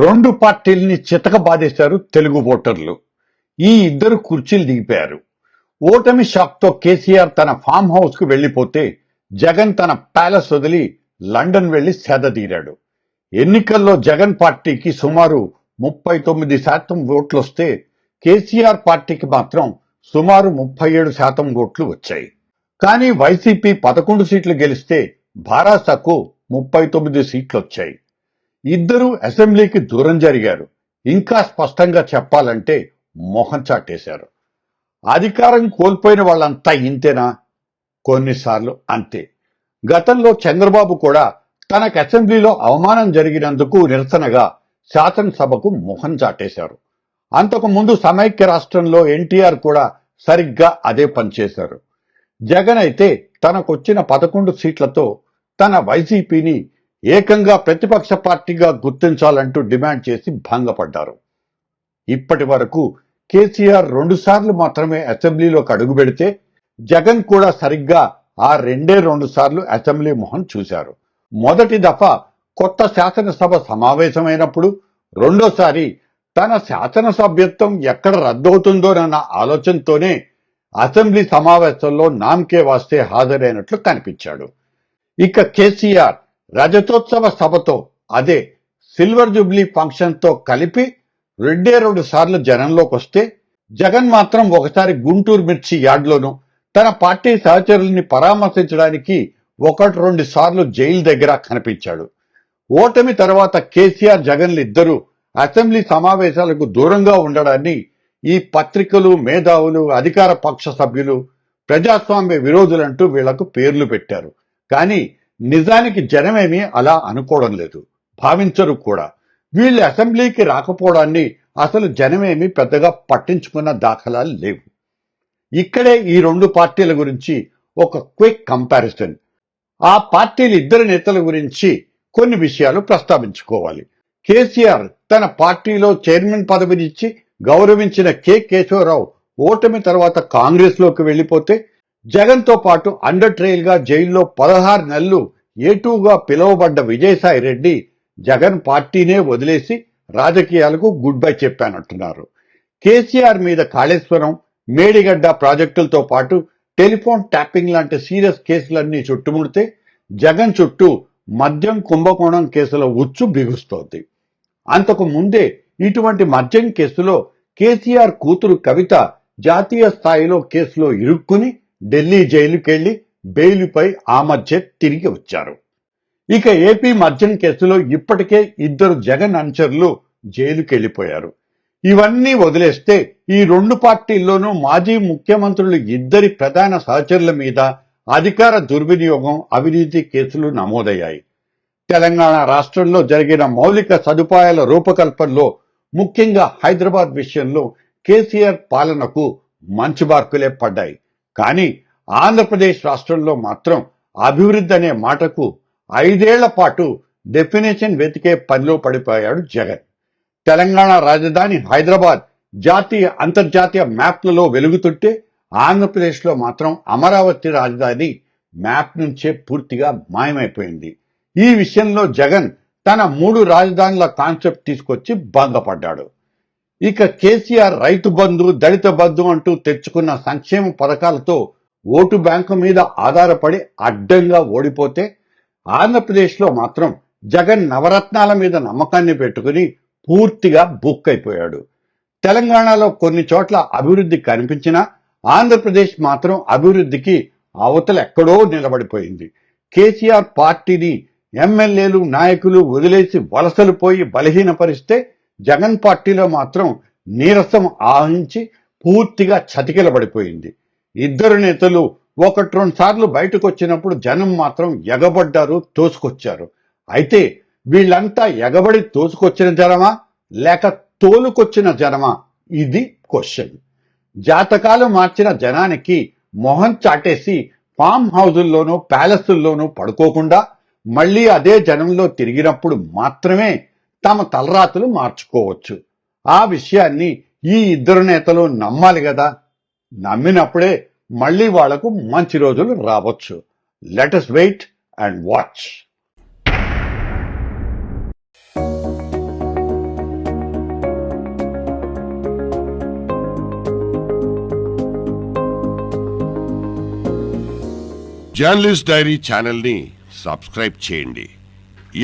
రెండు పార్టీల్ని చితక బాధేశారు తెలుగు ఓటర్లు. ఈ ఇద్దరు కుర్చీలు దిగిపోయారు. ఓటమి షాక్తో కేసీఆర్ తన ఫామ్ హౌస్కు వెళ్ళిపోతే జగన్ తన ప్యాలెస్ వదిలి లండన్ వెళ్ళి సేద తీరాడు. ఎన్నికల్లో జగన్ పార్టీకి సుమారు ముప్పై తొమ్మిది శాతం ఓట్లు వస్తే కేసీఆర్ పార్టీకి మాత్రం సుమారు ముప్పై ఏడు శాతం ఓట్లు వచ్చాయి. కానీ వైసీపీ పదకొండు సీట్లు గెలిస్తే భారాసకు ముప్పై తొమ్మిది సీట్లు వచ్చాయి ఇద్దరూ అసెంబ్లీకి దూరం జరిగారు. ఇంకా స్పష్టంగా చెప్పాలంటే మొహం చాటేశారు. అధికారం కోల్పోయిన వాళ్ళంతా ఇంతేనా? కొన్నిసార్లు అంతే. గతంలో చంద్రబాబు కూడా తనకు అసెంబ్లీలో అవమానం జరిగినందుకు నిరసనగా శాసనసభకు మొహం చాటేశారు. అంతకు ముందు సమైక్య రాష్ట్రంలో ఎన్టీఆర్ కూడా సరిగ్గా అదే పనిచేశారు జగన్ అయితే తనకొచ్చిన పదకొండు సీట్లతో తన వైసీపీని ఏకంగా ప్రతిపక్ష పార్టీగా గుర్తించాలంటూ డిమాండ్ చేసి భంగపడ్డారు. ఇప్పటి వరకు కేసీఆర్ రెండుసార్లు మాత్రమే అసెంబ్లీలోకి అడుగు పెడితే జగన్ కూడా సరిగ్గా ఆ రెండే రెండు సార్లు అసెంబ్లీ మొహం చూశారు. మొదటి దఫా కొత్త శాసనసభ సమావేశమైనప్పుడు రెండోసారి తన శాసనసభ్యత్వం ఎక్కడ రద్దవుతుందోనన్న ఆలోచనతోనే అసెంబ్లీ సమావేశంలో నామ్కే వాస్తే హాజరైనట్లు కనిపించాడు. ఇక కేసీఆర్ రజతోత్సవ సభతో అదే సిల్వర్ జూబ్లీ ఫంక్షన్తో కలిపి రెండే రెండు సార్లు జనంలోకి వస్తే జగన్ మాత్రం ఒకసారి గుంటూరు మిర్చి యార్డ్లోనూ తన పార్టీ సహచరుల్ని పరామర్శించడానికి ఒకటి రెండు సార్లు జైలు దగ్గర కనిపించాడు. ఓటమి తర్వాత కేసీఆర్ జగన్లు ఇద్దరూ అసెంబ్లీ సమావేశాలకు దూరంగా ఉండడాన్ని ఈ పత్రికలు మేధావులు అధికార పక్ష సభ్యులు ప్రజాస్వామ్య విరోధులంటూ వీళ్ళకు పేర్లు పెట్టారు. కానీ నిజానికి జనమేమీ అలా అనుకోవడం లేదు. భావించరు కూడా. వీళ్ళు అసెంబ్లీకి రాకపోవడాన్ని అసలు జనమేమీ పెద్దగా పట్టించుకున్న దాఖలాలు లేవు. ఇక్కడే ఈ రెండు పార్టీల గురించి ఒక క్విక్ కంపారిజన్. ఆ పార్టీల ఇద్దరు నేతల గురించి కొన్ని విషయాలు ప్రస్తావించుకోవాలి. కేసీఆర్ తన పార్టీలో చైర్మన్ పదవినిచ్చి గౌరవించిన కె. కేశవరావు ఓటమి తర్వాత కాంగ్రెస్లోకి వెళ్ళిపోతే జగన్తో జగన్తో పాటు అండర్ ట్రయల్గా జైల్లో పదహారు నెలలు ఏటూగా పిలువబడ్డ విజయసాయి రెడ్డి జగన్ పార్టీనే వదిలేసి రాజకీయాలకు గుడ్ బై చెప్పానంటున్నారు. కేసీఆర్ మీద కాళేశ్వరం మేడిగడ్డ ప్రాజెక్టులతో పాటు టెలిఫోన్ ట్యాపింగ్ లాంటి సీరియస్ కేసులన్నీ చుట్టుముడితే జగన్ చుట్టూ మద్యం కుంభకోణం కేసుల ఉచ్చు బిగుస్తోంది. అంతకు ముందే ఇటువంటి మద్యం కేసులో కేసీఆర్ కూతురు కవిత జాతీయ స్థాయిలో కేసులో ఇరుక్కుని ఢిల్లీ జైలుకెళ్ళి బెయిలుపై ఆ మధ్య తిరిగి వచ్చారు. ఇక ఏపీ మద్యం కేసులో ఇప్పటికే ఇద్దరు జగన్ అనుచరులు జైలుకెళ్ళిపోయారు ఇవన్నీ వదిలేస్తే ఈ రెండు పార్టీల్లోనూ మాజీ ముఖ్యమంత్రులు ఇద్దరి ప్రధాన సహచరుల మీద అధికార దుర్వినియోగం అవినీతి కేసులు నమోదయ్యాయి. తెలంగాణ రాష్ట్రంలో జరిగిన మౌలిక సదుపాయాల రూపకల్పనలో ముఖ్యంగా హైదరాబాద్ విషయంలో కేసీఆర్ పాలనకు మంచి మార్కులే పడ్డాయి. కానీ ఆంధ్రప్రదేశ్ రాష్ట్రంలో మాత్రం అభివృద్ధి అనే మాటకు ఐదేళ్ళ పాటు డెఫినేషన్ వెతికే పనిలో పడిపోయాడు జగన్. తెలంగాణ రాజధాని హైదరాబాద్ జాతీయ అంతర్జాతీయ మ్యాప్లలో వెలుగుతుంటే ఆంధ్రప్రదేశ్లో మాత్రం అమరావతి రాజధాని మ్యాప్ నుంచే పూర్తిగా మాయమైపోయింది. ఈ విషయంలో జగన్ తన మూడు రాజధానుల కాన్సెప్ట్ తీసుకొచ్చి భంగపడ్డాడు. ఇక కేసీఆర్ రైతు బంధు దళిత బంధు అంటూ తెచ్చుకున్న సంక్షేమ పథకాలతో ఓటు బ్యాంకు మీద ఆధారపడి అడ్డంగా ఓడిపోతే ఆంధ్రప్రదేశ్లో మాత్రం జగన్ నవరత్నాల మీద నమ్మకాన్ని పెట్టుకుని పూర్తిగా బుక్ అయిపోయాడు తెలంగాణలో కొన్ని చోట్ల అభివృద్ధి కనిపించినా ఆంధ్రప్రదేశ్ మాత్రం అభివృద్ధికి అవతల ఎక్కడో నిలబడిపోయింది. కేసీఆర్ పార్టీని ఎమ్మెల్యేలు నాయకులు వదిలేసి వలసలు పోయి బలహీనపరిస్తే జగన్ పార్టీలో మాత్రం నీరసం ఆహించి పూర్తిగా చతికిలబడిపోయింది. ఇద్దరు నేతలు ఒకటి రెండు సార్లు బయటకు వచ్చినప్పుడు జనం మాత్రం ఎగబడ్డారు తోసుకొచ్చారు. అయితే వీళ్ళంతా ఎగబడి తోసుకొచ్చిన జనమా లేక తోలుకొచ్చిన జనమా? ఇది క్వశ్చన్. జాతకాలు మార్చిన జనానికి మొహం చాటేసి ఫామ్ హౌజుల్లోనూ ప్యాలెస్ల్లోనూ పడుకోకుండా మళ్ళీ అదే జనంలో తిరిగినప్పుడు మాత్రమే తమ తలరాతులు మార్చుకోవచ్చు. ఆ విషయాన్ని ఈ ఇద్దరు నేతలు నమ్మాలి కదా నమ్మినప్పుడే మళ్ళీ వాళ్ళకు మంచి రోజులు రావచ్చు. Let us wait and watch journalist diary ఛానల్ని సబ్స్క్రైబ్ చేయండి.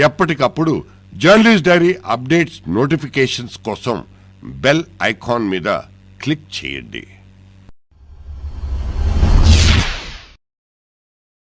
ఎప్పటికప్పుడు జర్నలిస్ట్ డైరీ అప్డేట్స్ నోటిఫికేషన్స్ కోసం బెల్ ఐకాన్ మీద క్లిక్ చేయండి.